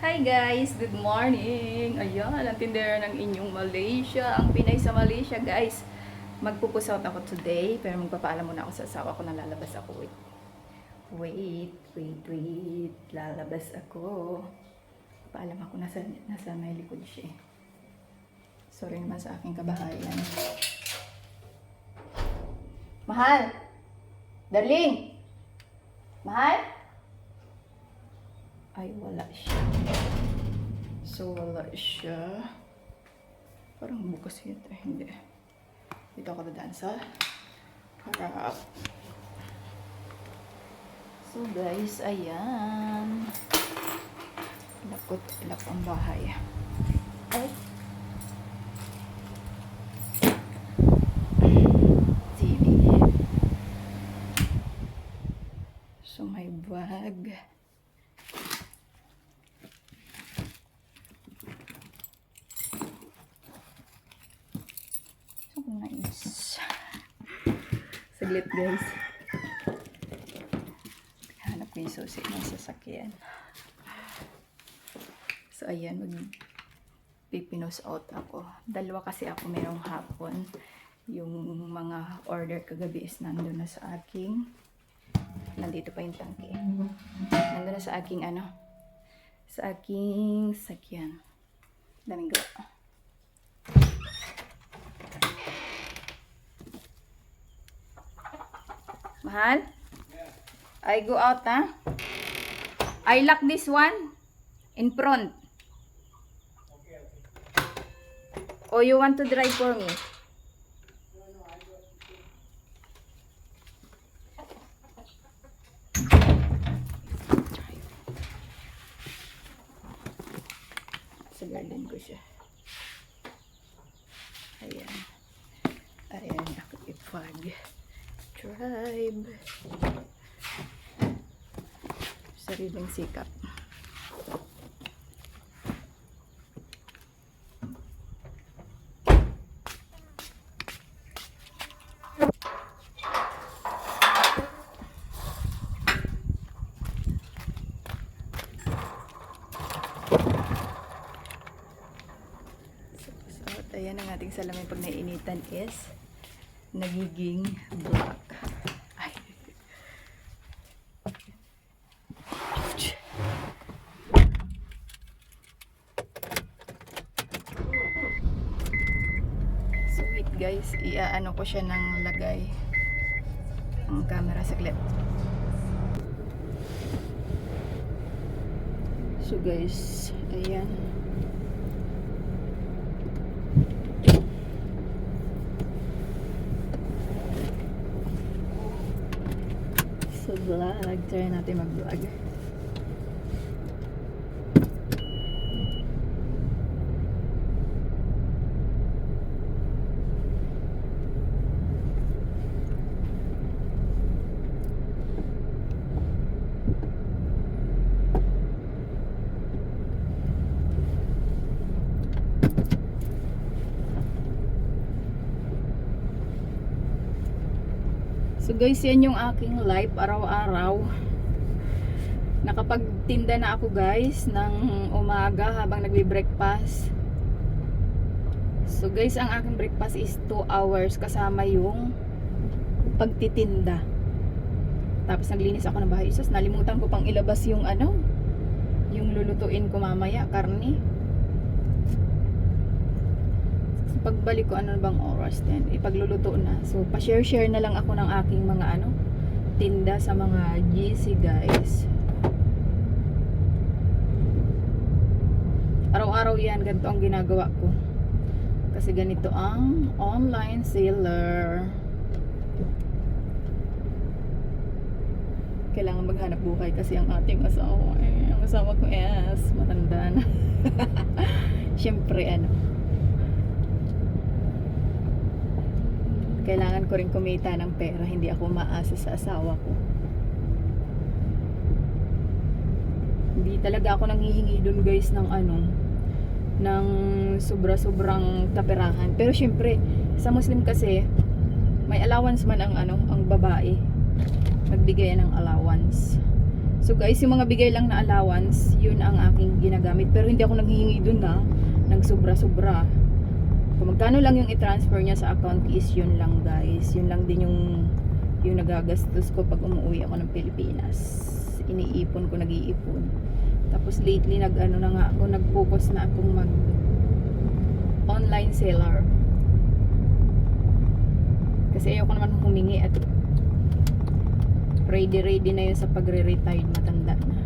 Hi guys! Good morning! Ayan, ang tindera ng inyong Malaysia. Ang Pinay sa Malaysia, guys. Magpupusout ako today, pero magpapaalam muna ako sa asawa ko na lalabas ako. Wait. Wait, wait, wait. Lalabas ako. Paalam ako, nasa, nasa may likod siya. eh. Sorry naman sa aking kabahayan. Mahal! Darling! Mahal? Ay, wala siya. So, wala siya. Parang bukas yun. Eh, hindi. Dito ako dadaan sa harap. So, guys, ayan. Lakot, ilak ang bahay. Ay. So, may bag. So, nice. Saglit, guys. Hanap ko yung susi ng sasakyan. So, ayan, mag pipinos out ako. Dalawa kasi ako merong hapon. Yung mga order kagabi is nandun na sa aking nandito pa yung tangke. Nandun na sa aking ano sa aking sakyan. Daming gawa. Mahal? I go out, ha? I lock this one in front. Or you want to drive for me? Sa garden ko siya. Ayan. Ayan ako ipag. Drive. Sariling sikap. So, ayan ang ating salamin pag naiinitan is nagiging black. Ay. Ouch. So wait guys, iaano ko siya ng lagay ang camera saglit. So guys, ayan. So vlog, try natin mag-vlog. So guys, yan yung aking life araw-araw. Nakapagtinda na ako guys ng umaga habang nagbe-breakfast. So guys, ang aking breakfast is 2 hours kasama yung pagtitinda. Tapos naglinis ako ng bahay. Isos, nalimutan ko pang ilabas yung ano, yung lulutuin ko mamaya, karne. So, pagbalik ko ano bang oras din, ipagluluto na. So, pa-share-share na lang ako ng aking mga ano, tinda sa mga GC guys. Araw-araw yan, ganito ang ginagawa ko. Kasi ganito ang online seller. Kailangan maghanap buhay kasi ang ating asawa. Eh, ang asawa ko is matanda na. Siyempre, ano, kailangan ko rin kumita ng pera hindi ako maasa sa asawa ko hindi talaga ako nanghihingi dun guys ng ano ng sobra-sobrang kaperahan pero syempre sa muslim kasi may allowance man ang ano ang babae nagbigay ng allowance so guys yung mga bigay lang na allowance yun ang aking ginagamit. Pero hindi ako nanghihingi dun na ng sobra-sobra. Kung magkano lang yung i-transfer niya sa account is yun lang guys. Yun lang din yung yung nagagastos ko pag umuwi ako ng Pilipinas. Iniipon ko, nag-iipon. Tapos lately nag ano na nga ako, nag-focus na akong mag online seller. Kasi ayoko naman humingi at ready ready na yun sa pagre-retired matanda na.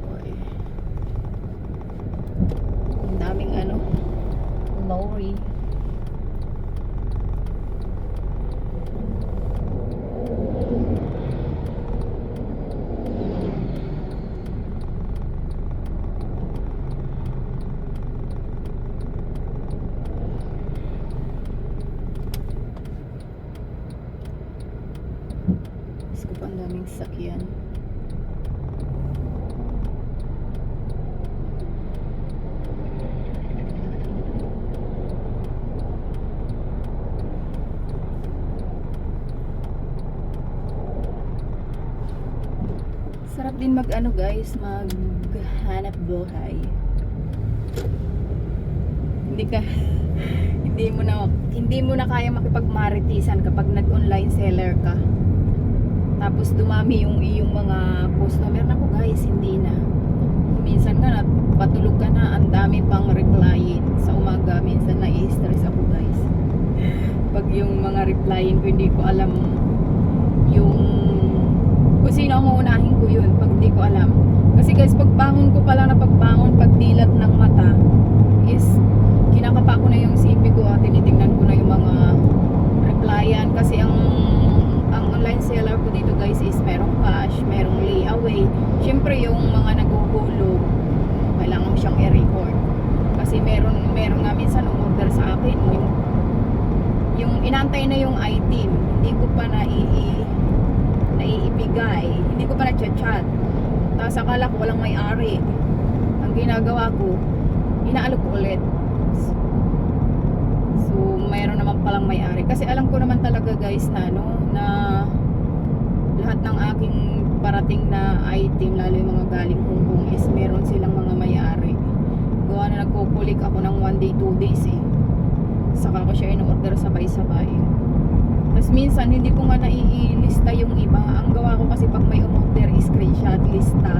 Boy. Ang daming ano, lorry. Diyos ko pa ang daming sasakyan. Sarap din mag ano guys, maghanap buhay. Hindi ka hindi mo na hindi mo na kaya makipagmaritisan kapag nag-online seller ka. Tapos dumami yung iyong mga customer na ko guys, hindi na. Minsan nga patulog ka na, ang dami pang replyin sa umaga. Minsan na-stress ako guys. Pag yung mga replyin ko hindi ko alam yung kung sino ang uunahin ko yun pag di ko alam. Kasi guys, pagbangon ko pala na pagbangon, pagdilat ng mata is kinakapa ko na yung CP ko at tinitingnan ko na yung mga replyan kasi ang ang online seller ko dito guys is merong cash, merong layaway. Siyempre yung mga naguhulog, kailangan mo siyang i-record. Kasi meron meron nga minsan umorder sa akin yung inantay na yung item, hindi ko pa na naiibigay, hindi ko pa na-chat. Tapos akala ko walang may-ari. Ang ginagawa ko, inaalok ko ulit. So, mayroon naman palang may-ari. Kasi alam ko naman talaga guys na no, na lahat ng aking parating na item, lalo yung mga galing Hong Kong is meron silang mga may-ari. Gawa na nagkukulik ako ng one day, two days eh. Saka ko siya in-order sabay-sabay. Tapos minsan hindi ko nga naiilista yung iba. Ang gawa ko kasi pag may umorder, screenshot, lista.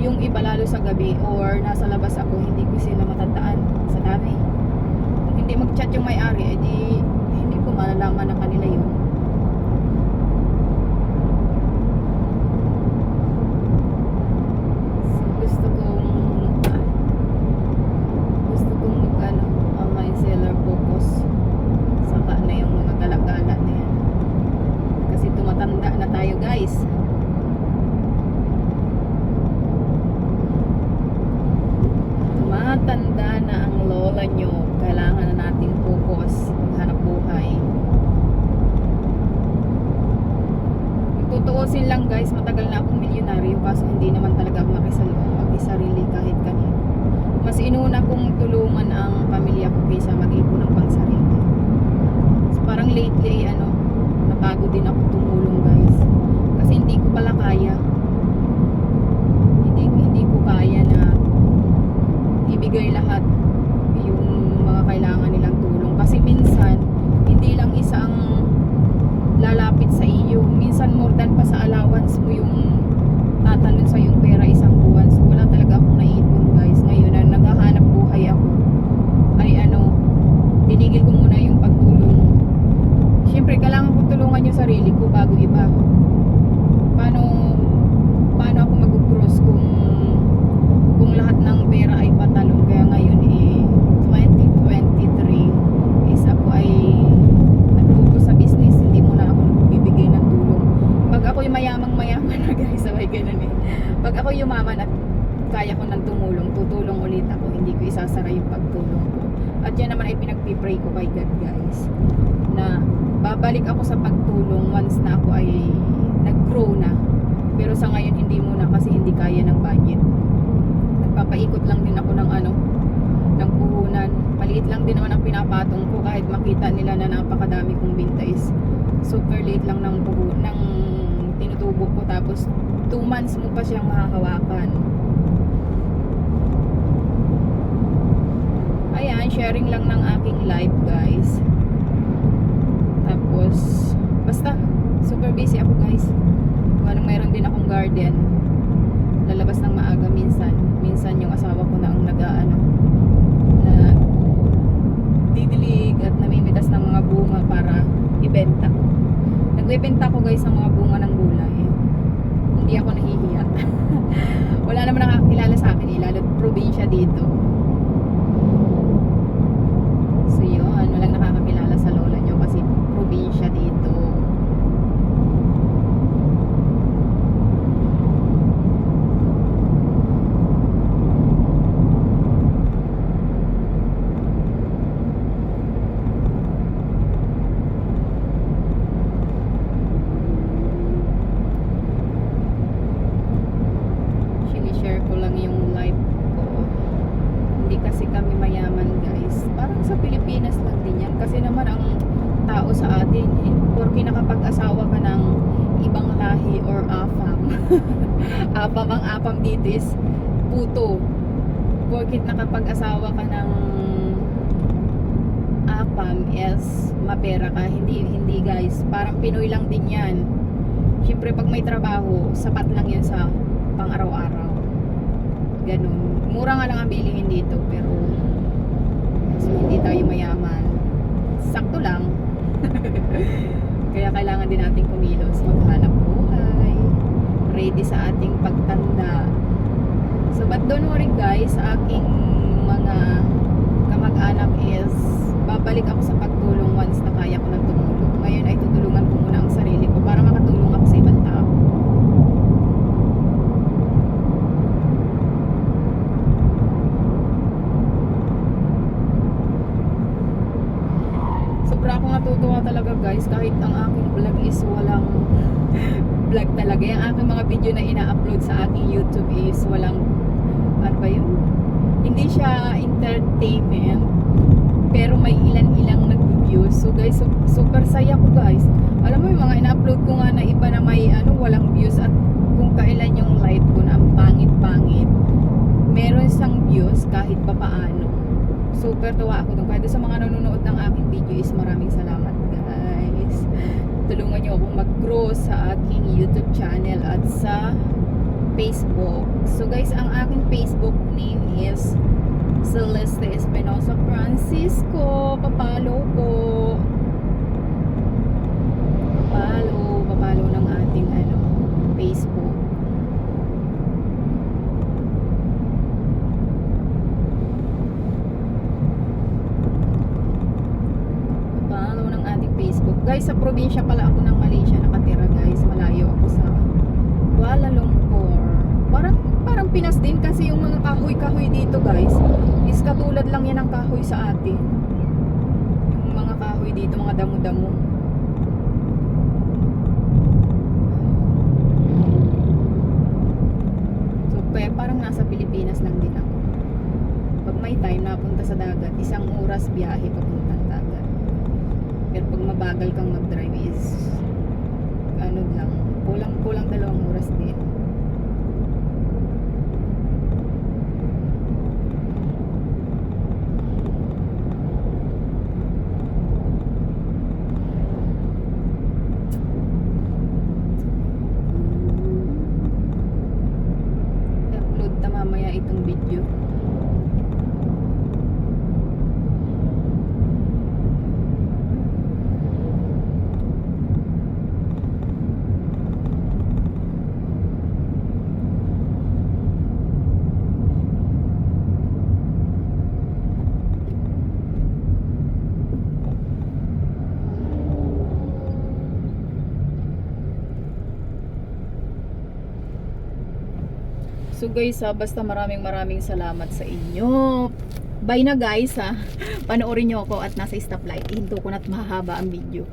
Yung iba lalo sa gabi or nasa labas ako, hindi ko sila matandaan sa dami. Kung hindi mag-chat yung may-ari, edi hindi ko malalaman na kanila yun. So, gusto kong ah, gusto kong mag ano, online seller focus saka na yung mga galak-gala na yan kasi tumatanda na tayo guys tumatanda na ang lola nyo kailangan na nating focus maghanap buhay kung tutuusin lang guys matagal na akong milyonaryo kaso hindi naman talaga ako makisal makisarili kahit kanino mas inuna kong tulungan ang pamilya ko kaysa mag-ipon ng pangsarili So, parang lately ano napagod din ako tumulong guys kasi hindi ko pala kaya hindi, hindi ko kaya na ibigay lahat yung mga kailangan nilang tulong kasi minsan hindi lang isang lalapit sa iyo minsan more than pa sa allowance mo yung tatalon sa yung pera isang buwan so wala talaga akong naipon guys ngayon na naghahanap buhay ako ay ano tinigil ko muna yung pagtulong syempre tulungan yung sarili ko bago iba paano paano ako mag-cross kung kung lahat ng pera ay patalon kaya ngayon eh 2023 is ako ay nagpupo sa business hindi mo na ako nagbibigay ng tulong pag ako yung mayamang mayaman na guys sabay ganun eh pag ako yumaman at kaya ko nang tumulong tutulong ulit ako hindi ko isasara yung pagtulong ko at yan naman ay pinagpipray ko kay God guys na babalik ako sa pagtulong once na ako ay nag-grow na. Pero sa ngayon hindi muna kasi hindi kaya ng budget. Nagpapaikot lang din ako ng ano ng puhunan. Maliit lang din naman ang pinapatong ko kahit makita nila na napakadami kong binta is super late lang ng puhu ng tinutulong tubo ko. Tapos 2 months mo pa siyang mahahawakan. Ayan, sharing lang ng aking live guys. Tapos, basta, super busy ako guys. Anong mayroon din akong garden. Lalabas ng maaga minsan. Minsan yung asawa ko na ang nag-ano, na didilig at namimitas ng mga bunga para ibenta. Nagbebenta ko guys ng mga bunga ng gulay. Hindi ako nahihiya. Wala naman nakakilala sa akin, eh, lalo't probinsya dito. So yun, walang nakakakilala sa lola nyo kasi probinsya dito. Sinishare ko lang yung life ko. Hindi kasi kami mayaman guys. Parang sa Pilipinas lang din yan. Kasi naman ang tao sa atin, eh, porke nakapag-asawa ka ng ibang lahi or afam. Afam ang afam dito is puto. Porkit nakapag-asawa ka ng afam is mapera ka. Hindi, hindi guys. Parang Pinoy lang din yan. Siyempre pag may trabaho, sapat lang yan sa pang araw-araw. Ganun. Mura nga lang ang bilihin dito, pero so, hindi tayo mayaman. Sakto lang. Kaya kailangan din natin kumilos, maghanap buhay, ready sa ating pagtanda. So, but don't worry guys, aking mga kamag-anak is babalik ako sa pagtulong once na kaya ko ng tumulong. Ngayon ay tutulungan ko muna ang sarili ko para makatulong ako sa ibang tao. Sobra akong natutuwa talaga guys kahit ang aking vlog is walang vlog talaga. Yung aking mga video na ina-upload sa aking YouTube is walang ano ba yun? Hindi siya entertainment pero may ilan-ilang nag-views. So guys, su- super saya ko guys. Alam mo yung mga ina-upload ko nga na iba na may ano walang views at kung kailan yung live ko na ang pangit-pangit meron siyang views kahit pa paano. Super tuwa ako. Kaya doon sa mga nanonood ng aking video is maraming salamat guys. Tulungan niyo akong mag-grow sa aking YouTube channel at sa Facebook. So guys, ang aking Facebook name is Celeste Espinosa Francisco. Papalo ko. Papalo. Papalo ng ating ano, Facebook. Follow ng ating Facebook. Guys, sa probinsya pala ako ng Malaysia nakatira guys. Malayo ako sa Kuala Lumpur. Parang, parang Pinas din kasi yung mga kahoy-kahoy dito guys is katulad lang yan ang kahoy sa atin. Yung mga kahoy dito, mga damo-damo. So, pa- parang nasa Pilipinas lang din ako. Pag may time napunta sa dagat, isang oras biyahe pag mabagal kang mag-drive is ano lang, kulang kulang dalawang oras din. I-upload na mamaya itong video. So guys, ha, basta maraming maraming salamat sa inyo. Bye na guys ha. Panoorin nyo ako at nasa stoplight. Hinto ko na't mahaba ang video.